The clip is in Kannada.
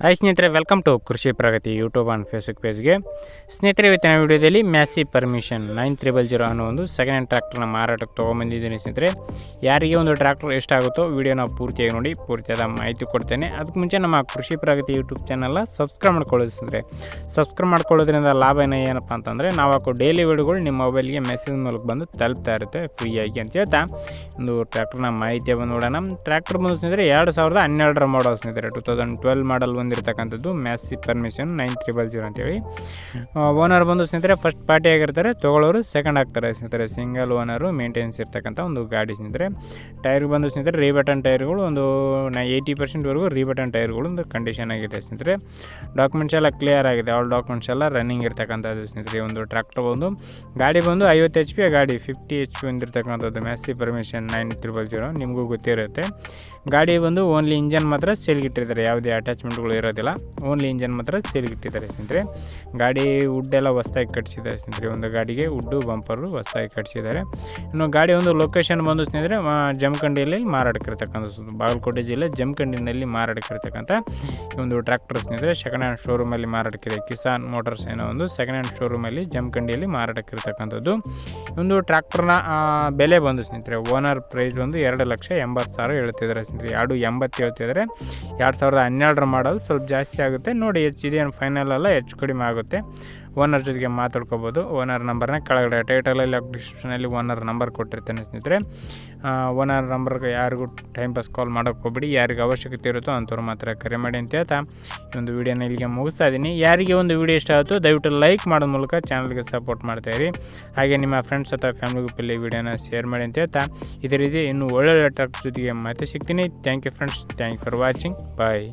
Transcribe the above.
ಹಾಯ್ ಸ್ನೇಹಿತರೆ welcome to Krishi Pragati YouTube and Facebook ಪೇಜ್ಗೆ ಸ್ನೇಹಿತರೆ, ಇವತ್ತಿನ ವಿಡಿಯೋದಲ್ಲಿ Massey permission nine triple zero ಅನ್ನೋ ಒಂದು ಸೆಕೆಂಡ್ ಹ್ಯಾಂಡ್ ಟ್ರ್ಯಾಕ್ಟರ್ನ ಮಾರಾಟಕ್ಕೆ ತೊಗೊಂಬಂದಿದ್ದೀನಿ ಸ್ನೇಹಿತರೆ. ಯಾರಿಗೆ ಒಂದು ಟ್ರ್ಯಾಕ್ಟರ್ ಎಷ್ಟಾಗುತ್ತೋ ವೀಡಿಯೋನ ಪೂರ್ತಿಯಾಗಿ ನೋಡಿ, ಪೂರ್ತಿಯಾದ ಮಾಹಿತಿ ಕೊಡ್ತೇನೆ. ಅದಕ್ಕೆ ಮುಂಚೆ ನಮ್ಮ ಕೃಷಿ ಪ್ರಗತಿ ಯೂಟ್ಯೂಬ್ ಚಾನಲ್ನ ಸಬ್ಸ್ಕ್ರೈಬ್ ಮಾಡ್ಕೊಳ್ಳೋದು ಸ್ನೇಹಿತರೆ. ಸಬ್ಸ್ಕ್ರೈಬ್ ಮಾಡ್ಕೊಳ್ಳೋದ್ರಿಂದ ಲಾಭ ಏನೋ ಏನಪ್ಪ ಅಂತಂದರೆ, ನಾವು ಹಾಕೋ ಡೈಲಿ ವೀಡಿಯೋಗಳು ನಿಮ್ಮ ಮೊಬೈಲ್ಗೆ ಮೆಸೇಜ್ ಮೂಲಕ ಬಂದು ತಲುಪ್ತಾ ಇರುತ್ತೆ ಫ್ರೀಯಾಗಿ ಅಂತ ಹೇಳ್ತಾ. ಒಂದು ಟ್ರ್ಯಾಕ್ಟರ್ನ ಮಾಹಿತಿ ಬಂದು ನೋಡೋಣ. ಟ್ರ್ಯಾಕ್ಟರ್ ಬಂದು ಸ್ನೇಹಿತರೆ, ಎರಡು ಸಾವಿರದ ಹನ್ನೆರಡರ ಮಾಡೋದು ಸ್ನೇಹಿತರೆ ಟು ತೌಸಂಡ್ ಟ್ವೆಲ್ ಮಾಡಲ್ ಬಂದಿರತಕ್ಕಂಥದ್ದು Massey permission nine triple zero ಅಂತೇಳಿ. ಓನರ್ ಬಂದು ಸ್ನೇಹಿತರೆ ಫಸ್ಟ್ ಪಾರ್ಟಿ ಆಗಿರ್ತಾರೆ, ತೊಗೊಳ್ಳೋರು ಸೆಕೆಂಡ್ ಆಗ್ತಾರೆ ಸ್ನೇಹಿತರೆ. ಸಿಂಗಲ್ ಓನರು ಮೇಂಟೆನೆನ್ಸ್ ಇರ್ತಕ್ಕಂಥ ಒಂದು ಗಾಡಿ ಸ್ನೇಹಿತರೆ. ಟೈರ್ ಬಂದು ಸ್ನೇಹಿತರೆ ರೀಬಟನ್ ಟೈರ್ಗಳು ಒಂದು ನೈ ಏಯ್ಟಿ ಪರ್ಸೆಂಟ್ವರೆಗೂ ರೀಬಟನ್ ಟೈರ್ಗಳು ಒಂದು ಕಂಡೀಷನ್ ಆಗಿದೆ ಸ್ನೇಹಿತರೆ. ಡಾಕ್ಯುಮೆಂಟ್ಸ್ ಎಲ್ಲ ಕ್ಲಿಯರ್ ಆಗಿದೆ. ಆಲ್ ಡಾಕ್ಯುಮೆಂಟ್ಸ್ ಎಲ್ಲ ರನ್ನಿಂಗ್ ಇರ್ತಕ್ಕಂಥದ್ದು ಸ್ನೇಹಿತರೆ. ಒಂದು ಟ್ರ್ಯಾಕ್ಟರ್ ಬಂದು ಗಾಡಿ ಬಂದು ಐವತ್ತು ಎಚ್ ಪಿ ಗಾಡಿ fifty H P ಹೊಂದಿರತಕ್ಕಂಥದ್ದು Massey permission nine triple zero ನಿಮಗೂ ಗೊತ್ತಿರುತ್ತೆ. ಗಾಡಿ ಬಂದು ಓನ್ಲಿ ಇಂಜನ್ ಮಾತ್ರ ಸೇಲ್ಗಿಟ್ಟಿದ್ದಾರೆ ಯಾವುದೇ ಅಟ್ಯಾಚ್ಮೆಂಟ್ಗಳು ಇರೋದಿಲ್ಲ. ಓನ್ಲಿ ಇಂಜನ್ ಮಾತ್ರ ಸೇಲ್ಗಿಟ್ಟಿದ್ದಾರೆ ಸ್ನೇಹಿತರೆ. ಗಾಡಿ ವುಡ್ ಎಲ್ಲ ಹೊಸ್ದಾಗಿ ಕಟ್ಸಿದ್ದಾರೆ ಸ್ನೇಹಿತರೆ. ಒಂದು ಗಾಡಿಗೆ ವುಡ್ಡು ಬಂಪರು ಹೊಸ್ದಾಗಿ ಕಟ್ಸಿದ್ದಾರೆ. ಇನ್ನು ಗಾಡಿ ಒಂದು ಲೊಕೇಶನ್ ಬಂದು ಸ್ನೇಹಿತರೆ ಜಮಖಂಡಿಯಲ್ಲಿ ಮಾರಾಟಕ್ಕಿರ್ತಕ್ಕಂಥ ಬಾಗಲಕೋಟೆ ಜಿಲ್ಲೆ ಜಮಖಂಡಿನಲ್ಲಿ ಮಾರಾಟಕ್ಕಿರ್ತಕ್ಕಂಥ ಒಂದು ಟ್ರ್ಯಾಕ್ಟರ್ ಸ್ನೇಹಿತರೆ. ಸೆಕೆಂಡ್ ಹ್ಯಾಂಡ್ ಶೋರೂಮಲ್ಲಿ ಮಾರಾಟಕ್ಕಿದೆ. ಕಿಸಾನ್ ಮೋಟರ್ಸ್ ಏನೋ ಒಂದು ಸೆಕೆಂಡ್ ಹ್ಯಾಂಡ್ ಶೋರೂಮಲ್ಲಿ ಜಮಖಂಡಿಯಲ್ಲಿ ಮಾರಾಟಕ್ಕಿರ್ತಕ್ಕಂಥದ್ದು. ಒಂದು ಟ್ರ್ಯಾಕ್ಟರ್ನ ಬೆಲೆ ಬಂದು ಸ್ನೇಹಿತರೆ ಓನರ್ ಪ್ರೈಸ್ ಒಂದು ಎರಡು ಲಕ್ಷ ಎಂಬತ್ತು ಸಾವಿರ ಹೇಳ್ತಿದ್ದಾರೆ ಸ್ನೇಹಿತರೆ ಎರಡು ಎಂಬತ್ತು ಹೇಳ್ತಿದ್ರೆ ಎರಡು ಸಾವಿರದ ಹನ್ನೆರಡರ ಮಾಡಲ್ ಸ್ವಲ್ಪ ಜಾಸ್ತಿ ಆಗುತ್ತೆ. ನೋಡಿ ಹೆಚ್ಚು ಇದೇನು ಫೈನಲ್ ಅಲ್ಲ ಹೆಚ್ಚು ಕಡಿಮೆ ಆಗುತ್ತೆ. ಓನರ್ ಜೊತೆಗೆ ಮಾತಾಡ್ಕೋಬೋದು. ಓನರ್ ನಂಬರ್ನ ಕೆಳಗಡೆ ಟೈಟಲಲ್ಲಿ ಡಿಸ್ಕ್ರಿಪ್ಷನಲ್ಲಿ ಓನರ್ ನಂಬರ್ ಕೊಟ್ಟಿರ್ತೇನೆ ಸ್ನೇಹಿತರೆ. ಓನರ್ ನಂಬರ್ಗೆ ಯಾರಿಗೂ ಟೈಮ್ ಪಾಸ್ ಕಾಲ್ ಮಾಡೋಕ್ಕೆ ಹೋಗ್ಬಿಡಿ. ಯಾರಿಗೆ ಅವಶ್ಯಕತೆ ಇರುತ್ತೋ ಅಂಥವ್ರು ಮಾತ್ರ ಕರೆ ಮಾಡಿ ಅಂತ ಹೇಳ್ತಾ ಈ ಒಂದು ವೀಡಿಯೋನ ಇಲ್ಲಿಗೆ ಮುಗಿಸ್ತಾ ಇದ್ದೀನಿ. ಯಾರಿಗೆ ಒಂದು ವೀಡಿಯೋ ಇಷ್ಟ ಆಯಿತು ದಯವಿಟ್ಟು ಲೈಕ್ ಮಾಡೋ ಮೂಲಕ ಚಾನಲ್ಗೆ ಸಪೋರ್ಟ್ ಮಾಡ್ತಾಯಿರಿ ಹಾಗೆ ನಿಮ್ಮ ಫ್ರೆಂಡ್ಸ್ ಅಥವಾ ಫ್ಯಾಮಿಲಿ ಗ್ರೂಪಲ್ಲಿ ವಿಡಿಯೋನ ಶೇರ್ ಮಾಡಿ ಅಂತ ಹೇಳ್ತಾ ಇದೇ ರೀತಿ ಇನ್ನೂ ಒಳ್ಳೊಳ್ಳೆ ಟಾಕ್ ಜೊತೆಗೆ ಮತ್ತೆ ಸಿಗ್ತೀನಿ. Thank you friends thank you for watching bye